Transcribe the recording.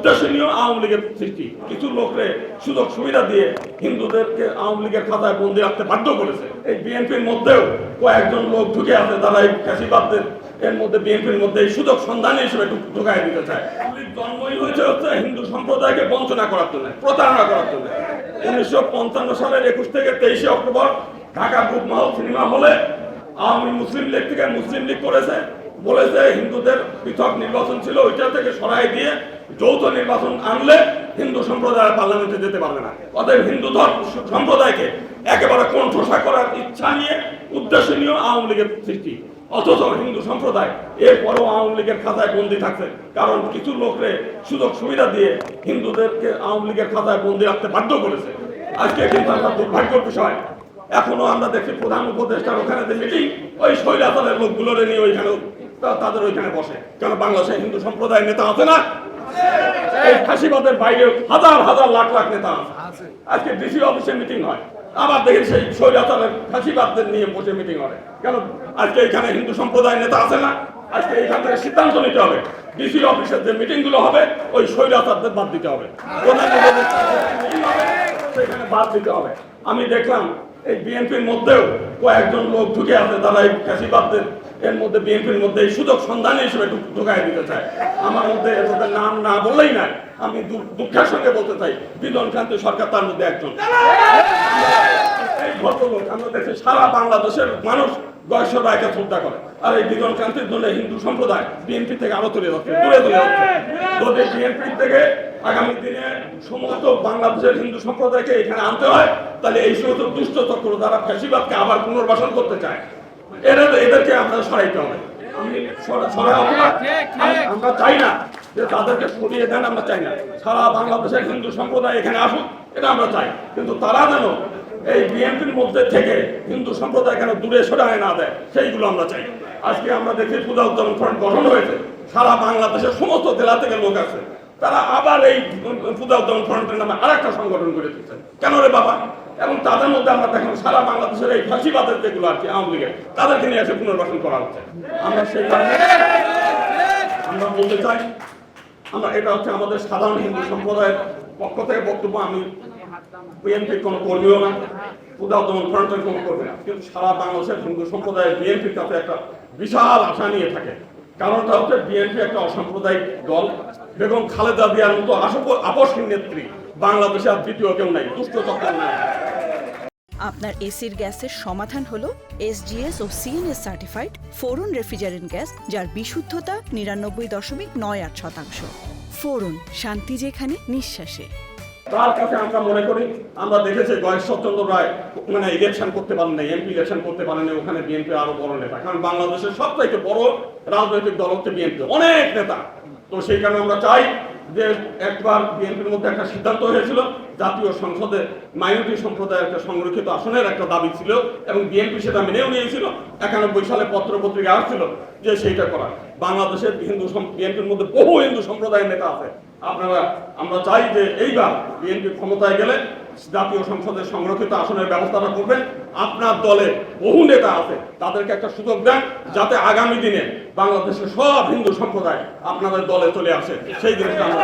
উদ্দেশ্য নিয়ে আওয়ামী লীগের সৃষ্টি। কিছু লোকরে সুযোগ সুবিধা দিয়ে হিন্দুদেরকে আওয়ামী লীগের খাতায় বন্দি রাখতে বাধ্য করেছে। এই বিএনপির মধ্যেও কয়েকজন লোক ঢুকে আছে, তারা এই ফ্যাসিবাদদের এর মধ্যে, বিএনপির মধ্যে এই সুযোগ সন্ধান হিসেবে ঢুক- ঢুকাই দিতে চায়। জন্মই হয়েছে হচ্ছে হিন্দু সম্প্রদায়কে বঞ্চনা করার জন্য, প্রতারণা করার জন্য। উনিশশো পঞ্চান্ন সালের একুশ থেকে তেইশে অক্টোবর ঢাকা গ্রুপ মহল সিনেমা হলে আওয়ামী মুসলিম লীগ থেকে মুসলিম লীগ করেছে। বলেছে হিন্দুদের পৃথক নির্বাচন ছিল, ওইটা থেকে সরাই দিয়ে যৌথ নির্বাচন আনলে হিন্দু সম্প্রদায় পার্লামেন্টে যেতে পারবে না। অতএব হিন্দু ধর্ম সম্প্রদায়কে একেবারে কণ্ঠসা করার ইচ্ছা নিয়ে উদ্দেশ্য নিয়ে আওয়ামী লীগের সৃষ্টি। অথচ হিন্দু সম্প্রদায় এরপরেও আওয়ামী লীগের খাতায় বন্দি থাকছে। কারণ কিছু লোকরে সুযোগ সুবিধা দিয়ে হিন্দুদেরকে আওয়ামী লীগের খাতায় বন্দি রাখতে বাধ্য করেছে। আজকে কিন্তু আমরা দুর্ভাগ্যের বিষয়। এখনও আমরা দেখি প্রধান উপদেষ্টার ওখানে যে মিটিং ওই শৈলাতলের লোকগুলোরে নিয়ে ওইখানে তাদের ওইখানে বসে। কেন বাংলাদেশে হিন্দু সম্প্রদায়ের নেতা আছে না? এই ফাঁসিবাদের বাইরে হাজার হাজার লাখ লাখ নেতা আছে। আজকে ডিসি অফিসে মিটিং হয়। আবার দেখি সেই শৈলাতলের ফাঁসিবাদদের নিয়ে বসে মিটিং হয়। কেন আজকে এখানে হিন্দু সম্প্রদায়ের নেতা আছে না? আজকে এইখান থেকে সিদ্ধান্ত নিতে হবে। ডিসি অফিসের যে মিটিংগুলো হবে ওই শৈলাতারদের বাদ দিতে হবে। সেখানে বাদ দিতে হবে। আমি দেখলাম এই বিএনপির মধ্যেও কয়েকজন লোক ঢুকে আছে তারা এই ফ্যাসিবাদদের এর মধ্যে বিএনপির মধ্যে এই সুযোগ সন্ধানী হিসেবে ঢুক- ঢুকাই দিতে চায়। আমার মধ্যে এদের নাম না বললেই না আমি দুঃখের সঙ্গে বলতে চাই, বিদন কান্তি সরকার তার মধ্যে একজন। এই ভদ্রলোক, আমরা দেখছি সারা বাংলাদেশের মানুষ রায়কে শ্রদ্ধা করে। আর এই বিদন ক্রান্তির জন্য হিন্দু সম্প্রদায় বিএনপি থেকে আরও তুলে যাচ্ছে, দূরে তুলে যাচ্ছে। যদি বিএনপি থেকে আগামী দিনে সমস্ত বাংলাদেশের হিন্দু সম্প্রদায়কে এখানে আনতে হয়। তাহলে এই সমস্ত দুষ্ট চক্র যারা ফ্যাসিবাদকে আবার পুনর্বাসন করতে চায় এরা এদেরকে আমরা সরাইতে হবে। আমি সরাই আমরা চাই না যে তাদেরকে সরিয়ে দেন আমরা চাই না। সারা বাংলাদেশের হিন্দু সম্প্রদায় এখানে আসুক এটা আমরা চাই। কিন্তু তারা যেন এই বিএনপির মধ্যে থেকে হিন্দু সম্প্রদায় কেন দূরে সরায় না দেয় সেইগুলো আমরা চাই। আজকে আমরা দেখি পূজা উদ্যাপন ফ্রন্ট গঠন হয়েছে। সারা বাংলাদেশের সমস্ত জেলা থেকে লোক আছে তারা আবার এই পূজা উদ্যাপন ফ্রন্টের নামে আর একটা সংগঠন করে দিচ্ছে কেন রে বাবা? এবং তাদের মধ্যে আমরা দেখলাম সারা বাংলাদেশের এই ফাঁসিবাদের যেগুলো আছে আওয়ামী লীগের, তাদেরকে নিয়ে এসে পুনর্বাসন করা হচ্ছে। আমরা সেই কারণে আমরা বলতে চাই, আমরা এটা হচ্ছে আমাদের সাধারণ হিন্দু সম্প্রদায়ের পক্ষ থেকে বক্তব্য, আমি বিএনপির কোনো কর্মীও না পূজা উদাহরণ ফ্রন্টের কোনো কর্মী না। কিন্তু সারা বাংলাদেশের হিন্দু সম্প্রদায়ের বিএনপির কাছে একটা বিশাল আশা নিয়ে থাকে। কারণটা হচ্ছে বিএনপি একটা অসাম্প্রদায়িক দল। বেগম খালেদা জিয়ার মতো আপসহীন নেত্রী বাংলাদেশে আর দ্বিতীয় কেউ নাই, দুষ্ট চক্র নাই। আপনার এসির গ্যাসের সমাধান হলো এসজিএস ও CNS certified freon refrigerant gas, যার বিশুদ্ধতা নিরানব্বই দশমিক নয় আট শতাংশ। ফোরন, শান্তি যেখানে, নিঃশ্বাসে। তার কাছে আমরা মনে করি, আমরা দেখেছি গয়েশ্বরচন্দ্র রায় মানে ইলেকশন করতে পারেন না এমপি ইলেকশন করতে পারেন না ওখানে বিএনপি আরও বড় নেতা। কারণ বাংলাদেশের সবথেকে বড় রাজনৈতিক দল হচ্ছে বিএনপি অনেক নেতা। তো সেই কারণে আমরা চাই যে একবার বিএনপির মধ্যে একটা সিদ্ধান্ত হয়েছিল জাতীয় সংসদে মাইনরিটি সম্প্রদায়ের একটা সংরক্ষিত আসনের একটা দাবি ছিল এবং বিএনপি সেটা মেনেও নিয়েছিল। একানব্বই সালে পত্র পত্রিকা আসছিল যে সেইটা করা। বাংলাদেশের হিন্দু বিএনপির মধ্যে বহু হিন্দু সম্প্রদায়ের নেতা আছে। আপনারা, আমরা চাই যে এইবার বিএনপি ক্ষমতায় গেলে জাতীয় সংসদের সংরক্ষিত আসনের ব্যবস্থাটা করবেন। আপনার দলে বহু নেতা আছে, তাদেরকে একটা সুযোগ দেন যাতে আগামী দিনে বাংলাদেশের সব হিন্দু সম্প্রদায় আপনাদের দলে চলে আসে। সেই জিনিসটা আমরা